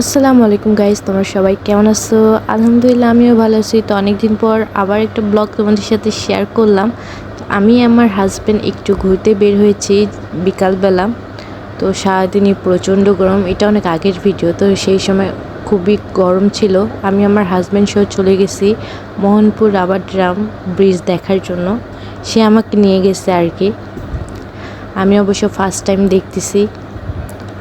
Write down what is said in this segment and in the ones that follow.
আসসালামু আলাইকুম গাইজ তোমরা সবাই কেমন আছো? আলহামদুলিল্লাহ, আমিও ভালো আছি। তো অনেকদিন পর আবার একটা ব্লগ তোমাদের সাথে শেয়ার করলাম। আমি আমার হাজব্যান্ড একটু ঘুরতে বের হয়েছি বিকালবেলা। তো সারাদিনই প্রচণ্ড গরম। এটা অনেক আগের ভিডিও তো সেই সময় খুবই গরম ছিল। আমি আমার হাজব্যান্ড সহ চলে গেছি মোহনপুর রাবার ড্রাম ব্রিজ দেখার জন্য। সে আমাকে নিয়ে গেছে আর কি। আমি অবশ্য ফার্স্ট টাইম দেখতেছি।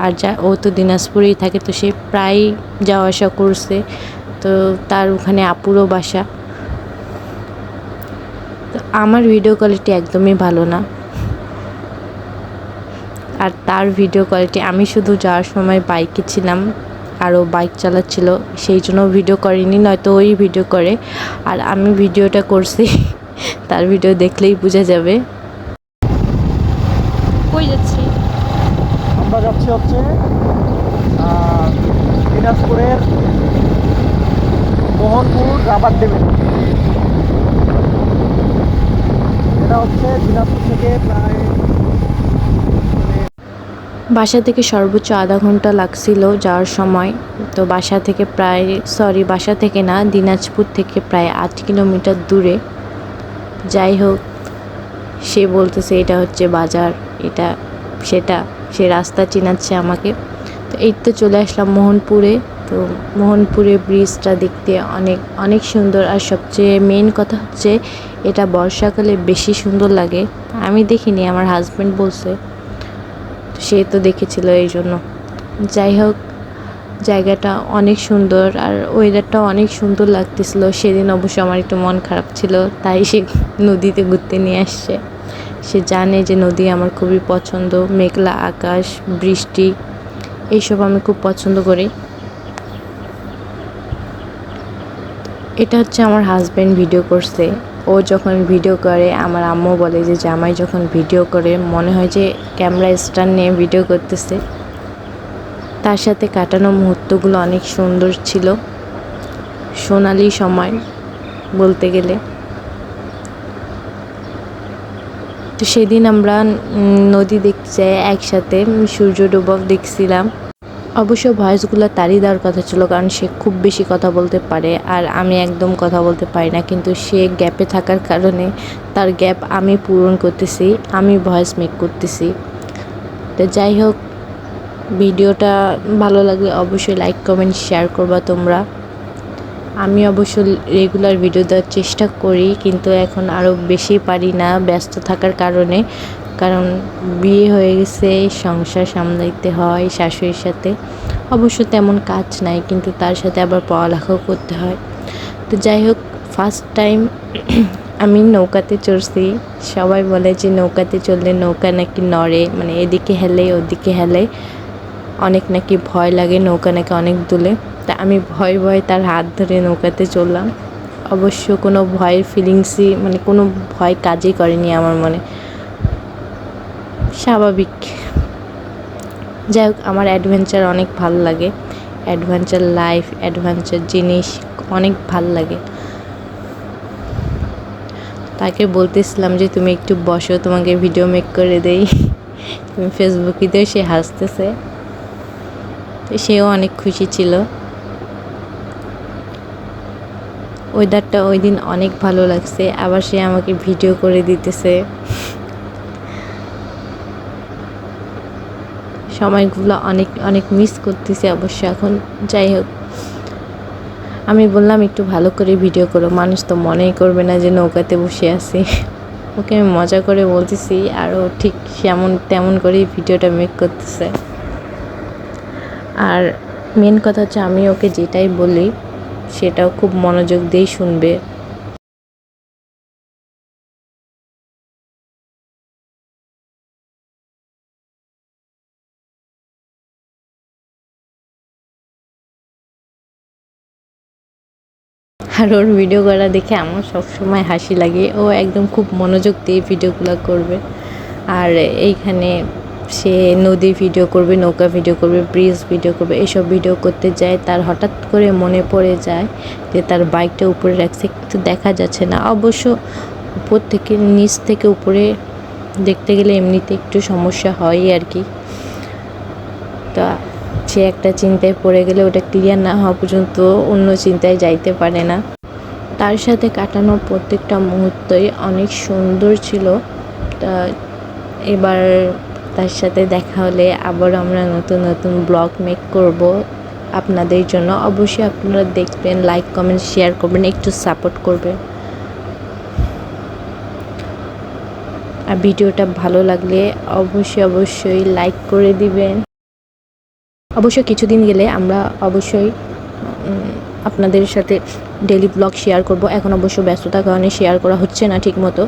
আর যা, ও তো দিনাজপুরেই থাকে, তো সে প্রায় যাওয়া আসা করছে। তো তার ওখানে আপুরও বাসা। তো আমার ভিডিও কোয়ালিটি একদমই ভালো না। আর তার ভিডিও কোয়ালিটি আমি শুধু যাওয়ার সময় বাইকে ছিলাম আরও বাইক চালাচ্ছিল, সেই জন্য ভিডিও করেনি, নয়তো ওই ভিডিও করে। আর আমি ভিডিওটা করছি, তার ভিডিও দেখলেই বোঝা যাবে। কই যাচ্ছি? যাচ্ছি হচ্ছে দিনাজপুরের মোহনপুর রাবার ড্যামে এটা হচ্ছে দিনাজপুর থেকে প্রায় বাসা থেকে সর্বোচ্চ আধা ঘণ্টা লাগছিল যাওয়ার সময়। তো বাসা থেকে প্রায় সরি বাসা থেকে না, দিনাজপুর থেকে প্রায় আট কিলোমিটার দূরে। যাই হোক, সে বলতেছে এটা হচ্ছে বাজার, এটা, সেটা। সে রাস্তা চিনাচ্ছে আমাকে। তো এই তো চলে আসলাম মোহনপুরে। তো মোহনপুরে ব্রিজটা দেখতে অনেক অনেক সুন্দর। আর সবচেয়ে মেন কথা হচ্ছে, এটা বর্ষাকালে বেশি সুন্দর লাগে। আমি দেখিনি, আমার হাজব্যান্ড বলছে। সে তো দেখেছিল এই জন্য। যাই হোক, জায়গাটা অনেক সুন্দর আর ওয়েদারটা অনেক সুন্দর লাগতেছিল। সেদিন অবশ্য আমার একটু মন খারাপ ছিল, তাই সে নদীতে ঘুরতে নিয়ে আসছে। সে জানে যে নদী আমার খুবই পছন্দ, মেঘলা আকাশ, বৃষ্টি, এইসব আমি খুব পছন্দ করি। এটা হচ্ছে আমার হাজব্যান্ড ভিডিও করছে। ও যখন ভিডিও করে, আমার আম্মু বলে যে জামাই যখন ভিডিও করে, মনে হয় যে ক্যামেরা স্ট্যান্ড নিয়ে ভিডিও করতেছে। তার সাথে কাটানো মুহূর্তগুলো অনেক সুন্দর ছিল। সোনালি সময় বলতে গেলে। তো সেদিন আমরা নদী দেখতে যাই একসাথে, সূর্য ডুবাব দেখছিলাম। অবশ্য ভয়েসগুলো তারই দেওয়ার কথা ছিল, কারণ সে খুব বেশি কথা বলতে পারে, আর আমি একদম কথা বলতে পারি না, কিন্তু সে গ্যাপে থাকার কারণে তার গ্যাপ আমি পূরণ করতেছি, আমি ভয়েস মেক করতেছি। তো যাই হোক, ভিডিওটা ভালো লাগলে অবশ্যই লাইক কমেন্ট শেয়ার করবা তোমরা। আমি অবশ্য রেগুলার ভিডিও দেওয়ার চেষ্টা করি, কিন্তু এখন আরও বেশি পারি না ব্যস্ত থাকার কারণে। কারণ বিয়ে হয়ে গেছে, সংসার সামলাইতে হয় শাশুড়ির সাথে। অবশ্য তেমন কাজ নাই, কিন্তু তার সাথে আবার পড়ালেখাও করতে হয়। তো যাই হোক ফার্স্ট টাইম আমি নৌকাতে চড়ছি। সবাই বলে যে নৌকাতে চললে নৌকা নাকি নড়ে মানে এদিকে হেলে, ওদিকে হেলে। অনেক নাকি ভয় লাগে নৌকা নাকি অনেক দূলে তা আমি ভয় ভয় তার হাত ধরে নৌকাতে চললাম অবশ্য কোনো ভয়ের ফিলিংসই মানে কোনো ভয় কাজই করেনি আমার মনে। স্বাভাবিক। যাই হোক, আমার অ্যাডভেঞ্চার অনেক ভালো লাগে। অ্যাডভেঞ্চার লাইফ অ্যাডভেঞ্চার জিনিস অনেক ভালো লাগে। তাকে বলতেছিলাম যে, তুমি একটু বসো, তোমাকে ভিডিও মেক করে দেই। তুমি ফেসবুকে দিও সে হাসতেছে। তো সেও অনেক খুশি ছিল। ওয়েদারটা ওই দিন অনেক ভালো লাগছে, আবার সে আমাকে ভিডিও করে দিতেছে। সময়গুলো অনেক অনেক মিস করতেছি অবশ্য এখন। যাই হোক, আমি বললাম একটু ভালো করে ভিডিও করো, মানুষ তো মনেই করবে না যে নৌকাতে বসে আছি। ওকে আমি মজা করে বলতেছি আর ও ঠিক সেমন, তেমন করেই ভিডিওটা মেক করতেছে। আর মেন কথা হচ্ছে আমি ওকে যেটাই বলি, সেটাও খুব মনোযোগ দিয়েই শুনবে। আর ওর ভিডিও করা দেখে আমার সবসময় হাসি লাগে। ও একদম খুব মনোযোগ দিয়ে ভিডিওগুলো করবে। আর এইখানে সে নদী ভিডিও করবে, নৌকা ভিডিও করবে ব্রিজ ভিডিও করবে, এসব ভিডিও করতে যায়। তার হঠাৎ করে মনে পড়ে যায় যে তার বাইকটা উপরে রাখছে, কিন্তু দেখা যাচ্ছে না। অবশ্য উপর থেকে, নিচ থেকে উপরে দেখতে গেলে এমনিতে একটু সমস্যা হয় আর কি। তো সে একটা চিন্তায় পড়ে গেলে ওটা ক্লিয়ার না হওয়া পর্যন্ত অন্য চিন্তায় যাইতে পারে না। তার সাথে কাটানো প্রত্যেকটা মুহূর্তই অনেক সুন্দর ছিল। তা এবার তার সাথে দেখা হলে আবার আমরা নতুন নতুন ব্লগ মেক করব। আপনাদের জন্য অবশ্যই আপনারা দেখবেন লাইক কমেন্ট শেয়ার করবেন, একটু সাপোর্ট করবেন। আর ভিডিওটা ভালো লাগলে অবশ্যই অবশ্যই লাইক করে দিবেন। অবশ্য কিছুদিন গেলে আমরা অবশ্যই আপনাদের সাথে ডেলি ব্লগ শেয়ার করব। এখন অবশ্য ব্যস্ততার কারণে শেয়ার করা হচ্ছে না ঠিক মতো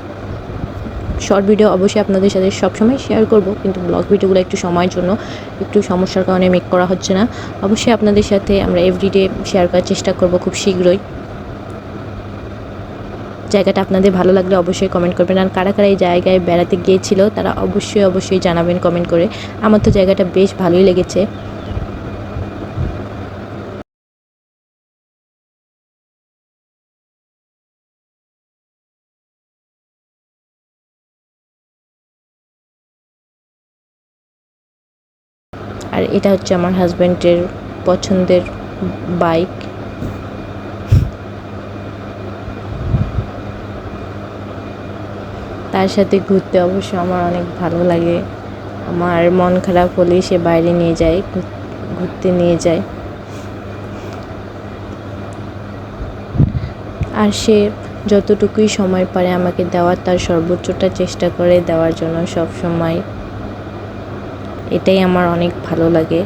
শর্ট ভিডিও অবশ্যই আপনাদের সাথে সবসময় শেয়ার করব, কিন্তু ব্লগ ভিডিওগুলো একটু সময়ের জন্য, একটু সমস্যার কারণে মেক করা হচ্ছে না। অবশ্যই আপনাদের সাথে আমরা এভরিডে শেয়ার করার চেষ্টা করব খুব শীঘ্রই। জায়গাটা আপনাদের ভালো লাগলে অবশ্যই কমেন্ট করবেন, আর কারা কারা এই জায়গায় বেড়াতে গিয়েছিল তারা অবশ্যই অবশ্যই জানাবেন কমেন্ট করে। আমার তো জায়গাটা বেশ ভালোই লেগেছে। আর এটা হচ্ছে আমার হাজব্যান্ডের পছন্দের বাইক তার সাথে ঘুরতে অবশ্য আমার অনেক ভালো লাগে। আমার মন খারাপ হলে সে বাইরে নিয়ে যায় ঘুরতে নিয়ে যায়। আর সে যতটুকুই সময় পারে আমাকে দেওয়ার, তার সর্বোচ্চটা চেষ্টা করে দেওয়ার জন্য সব সময় এটাই আমার অনেক ভালো লাগে।